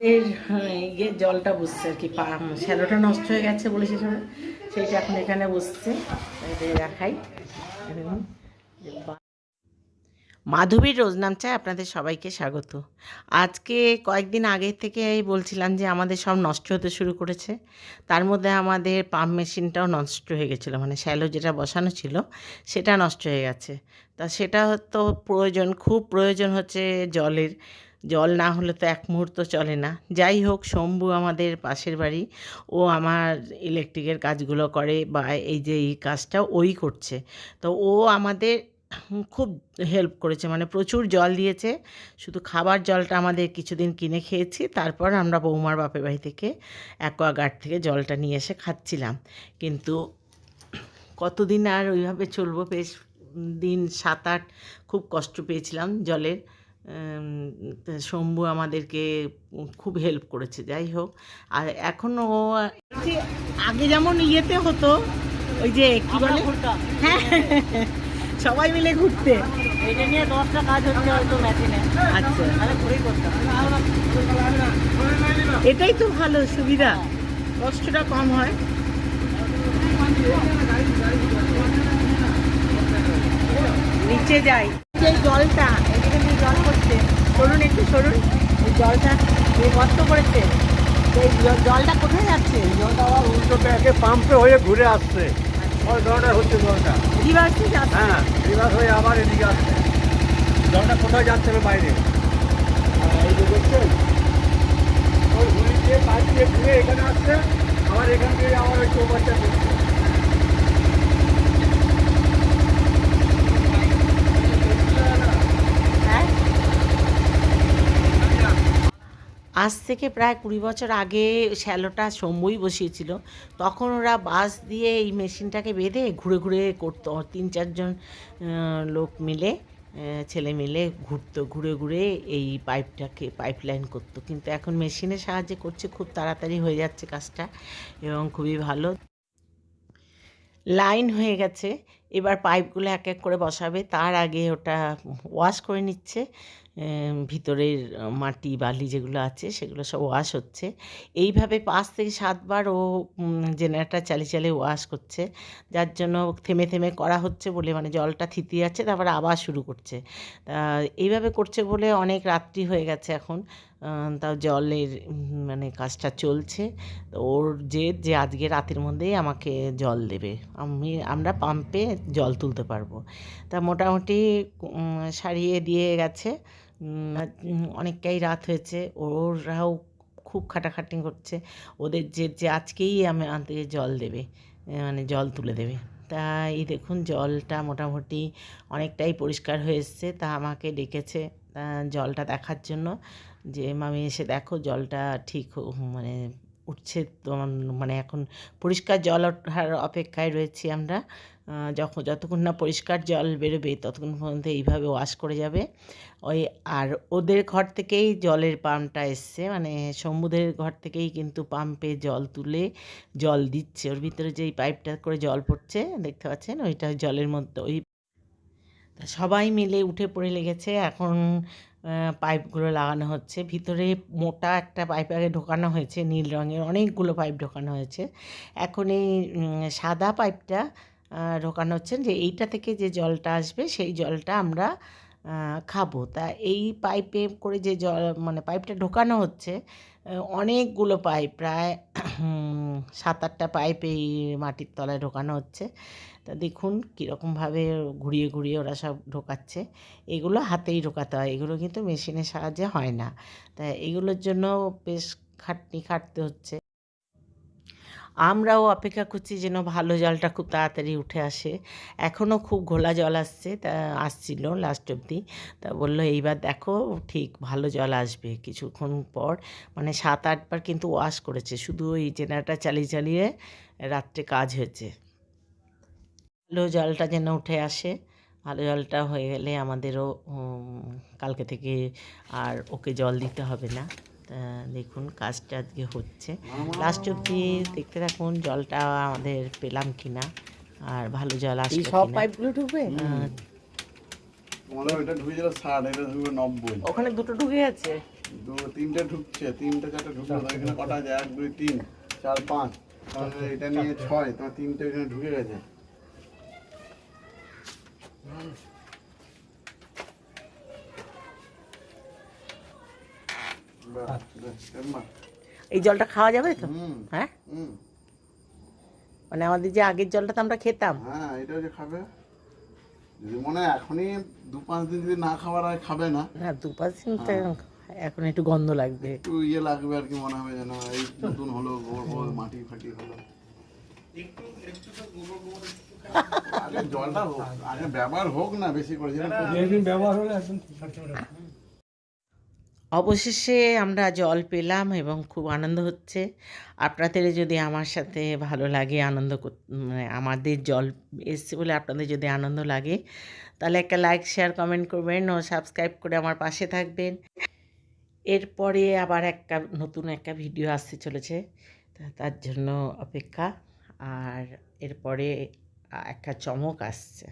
এর ইয়ে জলটা বুঝছে আর কি শ্যালোটা নষ্ট হয়ে গেছে বলে সেইটা এখন এখানে বসছে। রাখাই মাধবীর রোজনাম চায় আপনাদের সবাইকে স্বাগত। আজকে কয়েকদিন আগে থেকে বলছিলাম যে আমাদের সব নষ্ট হতে শুরু করেছে। তার মধ্যে আমাদের পাম্প মেশিনটাও নষ্ট হয়ে গেছিল মানে শ্যালো যেটা বসানো ছিল, সেটা নষ্ট হয়ে গেছে। তা সেটা তো প্রয়োজন, খুব প্রয়োজন হচ্ছে জলের। জল না হলে তো এক মুহূর্ত চলে না। যাই হোক, শম্ভু আমাদের পাশের বাড়ি। ও আমার ইলেকট্রিকের কাজগুলো করে বা এই যে এই কাজটা ওই করছে। তো ও আমাদের খুব হেল্প করেছে মানে প্রচুর জল দিয়েছে। শুধু খাবার জলটা আমাদের কিছুদিন কিনে খেয়েছি, তারপর আমরা বৌমার বাপের বাড়ি থেকে অ্যাকোয়াগার্ড থেকে জলটা নিয়ে এসে খাচ্ছিলাম। কিন্তু কতদিন আর ওইভাবে চলবো বেশ দিন সাত আট খুব কষ্ট পেয়েছিলাম জলের। শম্ভু আমাদেরকে খুব হেল্প করেছে যাই হোক। আর এখনও আগে যেমন ইয়েতে হতো ওই যে কি বলে? হ্যাঁ সবাই মিলে ঘুরতে। এটা নিয়ে দশটা কাজ হচ্ছে হয়তো মেশিনে আচ্ছা। ঘুরেই করতাম। এটাই তো ভালো সুবিধা কষ্টটা কম হয়। নিচে যাই। জলটা সরুন একটু সরুন। এই জলটা এই করেছে এই জলটা কোথায় যাচ্ছে? জলটা আবার উল্টো ব্যাগে পাম্পে হয়ে ঘুরে আসছে। ওই জলটা হচ্ছে জলটা। রিভার্সে যাচ্ছে? হ্যাঁ রিভার্স হয়ে আবার এদিকে আসছে। জলটা কোথায় যাচ্ছে না বাইরে? এই যে দেখছেন? ওই ঘুরে দিয়ে ঘুরে এখানে আসছে আবার এখান থেকে আবার ওই চৌবাচ্চা করছে হ্যাঁ আজ থেকে প্রায় কুড়ি বছর আগে শ্যালোটা শম্ভুই বসিয়েছিল। তখন ওরা বাস দিয়ে এই মেশিনটাকে বেঁধে ঘুরে ঘুরে করতো। তিন চারজন লোক মিলে ছেলে মিলে ঘুরতো, ঘুরে ঘুরে এই পাইপটাকে পাইপ লাইন করতো। কিন্তু এখন মেশিনের সাহায্যে করছে, খুব তাড়াতাড়ি হয়ে যাচ্ছে কাজটা এবং খুবই ভালো। লাইন হয়ে গেছে। এবার পাইপগুলো এক এক করে বসাবে। তার আগে ওটা ওয়াশ করে নিচ্ছে। ভিতরের মাটি, বালি যেগুলো আছে, সেগুলো সব ওয়াশ হচ্ছে। এইভাবে পাঁচ থেকে সাতবার ও জেনারেটার চালিয়ে চালিয়ে ওয়াশ করছে। যার জন্য থেমে থেমে করা হচ্ছে বলে মানে জলটা থিতি যাচ্ছে তারপর আবার শুরু করছে। তা, এইভাবে করছে বলে অনেক রাত্রি হয়ে গেছে এখন। তাও জলের মানে কাজটা চলছে। ওর যে যে আজকে রাতের মধ্যেই আমাকে জল দেবে। আমি, আমরা পাম্পে জল তুলতে পারব। তা মোটামুটি সারিয়ে দিয়ে গেছে। অনেকটাই রাত হয়েছে। ওরাও খুব খাটাখাটি করছে। ওদের যে যে আজকেই আমি আনতে জল দেবে মানে জল তুলে দেবে। তা এই দেখুন, জলটা মোটামুটি অনেকটাই পরিষ্কার হয়ে এসছে। তা আমাকে ডেকেছে জলটা দেখার জন্য। যে, মামি এসে দেখো, জলটা ঠিক মানে উঠছে মানে এখন পরিষ্কার জল ওঠার অপেক্ষায় রয়েছি আমরা। যখন যতক্ষণ না পরিষ্কার জল বেরোবে ততক্ষণ পর্যন্ত এইভাবে ওয়াশ করে যাবে। ওই, আর ওদের ঘর থেকেই জলের পাম্পটা এসছে মানে শম্ভুদের ঘর থেকেই কিন্তু পাম্পে জল তুলে জল দিচ্ছে। ওর ভিতরে যেই পাইপটা করে জল পড়ছে, দেখতে পাচ্ছেন? ওইটা জলের মধ্যে ওই সবাই মিলে উঠে পড়ে লেগেছে। এখন পাইপগুলো লাগানো হচ্ছে। ভিতরে মোটা একটা পাইপ আগে ঢোকানো হয়েছে, নীল রঙের। অনেকগুলো পাইপ ঢোকানো হয়েছে। এখন এই সাদা পাইপটা ঢোকানো হচ্ছে যে এইটা থেকে যে জলটা আসবে, সেই জলটা আমরা খাব। তা এই পাইপে করে যে জল মানে পাইপটা ঢোকানো হচ্ছে অনেকগুলো পাইপ, প্রায় সাত আটটা পাইপ এই মাটির তলায় ঢোকানো হচ্ছে। তা দেখুন কীরকমভাবে ঘুরিয়ে ঘুরিয়ে ওরা সব ঢোকাচ্ছে। এগুলো হাতেই ঢোকাতে হয়, এগুলো কিন্তু মেশিনের সাহায্যে হয় না। তা এগুলোর জন্য বেশ খাটনি খাটতে হচ্ছে। আমরাও অপেক্ষা করছি যেন ভালো জলটা খুব তাড়াতাড়ি উঠে আসে। এখনও খুব ঘোলা জল আসছে, তা আসছিল লাস্ট অবধি। তা বলল, এইবার দেখো, ঠিক ভালো জল আসবে। কিছুক্ষণ পর মানে সাত আটবার কিন্তু ওয়াশ করেছে। শুধু ওই জেনারেটার চালিয়ে চালিয়ে রাত্রে কাজ হয়েছে। ভালো জলটা যেন উঠে আসে। ভালো জলটা হয়ে গেলে আমাদেরও কালকে থেকে আর ওকে জল দিতে হবে না। দেখুন কাজটা আজকে হচ্ছে। লাস্ট অব্দি দেখতে থাকুন জলটা আমাদের পেলাম কিনা আর ভালো জল এই আসবে সব। পাইপগুলো ঢুকবে? আহ, তোমাদের ওইটা ঢুকে গেল ষাট এটা ঢুকবে নব্বই। ওখানে দুটো ঢুকে আছে? দু তিনটে ঢুকছে তিনটে চারটে ঢুকলো তো এখানে কটা আছে? এক দুই তিন চার পাঁচ। তাহলে এটা নিয়ে ছয় তোমার তিনটে এখানে ঢুকে গেছে। এই জলটা খাওয়া যাবে তো? হ্যাঁ? মানে আমাদের যে আগের জলটা তো আমরা খেতাম। হ্যাঁ এটা যে খাবে? যদি মনে হয় এখনই দু পাঁচ দিন যদি না খাবার হয় খাবে না। না দু পাঁচ দিন এখন একটু গন্ধ লাগবে। একটু ইয়ে লাগবে আর কি মনে হবে যেন এই নতুন হলো গোবর গোবর মাটি ফাটি হলো। আগে জলটা হোক আগে ব্যবহার হোক না বেশি করে যেদিন ব্যবহার হলে একদম ঠিক অবশেষে আমরা জল পেলাম এবং খুব আনন্দ হচ্ছে। আপনাদের যদি আমার সাথে ভালো লাগে, আনন্দ মানে আমাদের জল এসছে বলে আপনাদের যদি আনন্দ লাগে, তাহলে একটা লাইক শেয়ার কমেন্ট করবেন ও সাবস্ক্রাইব করে আমার পাশে থাকবেন। এরপরে আবার একটা নতুন একটা ভিডিও আসতে চলেছে তার জন্য অপেক্ষা। আর এরপরে একটা চমক আসছে।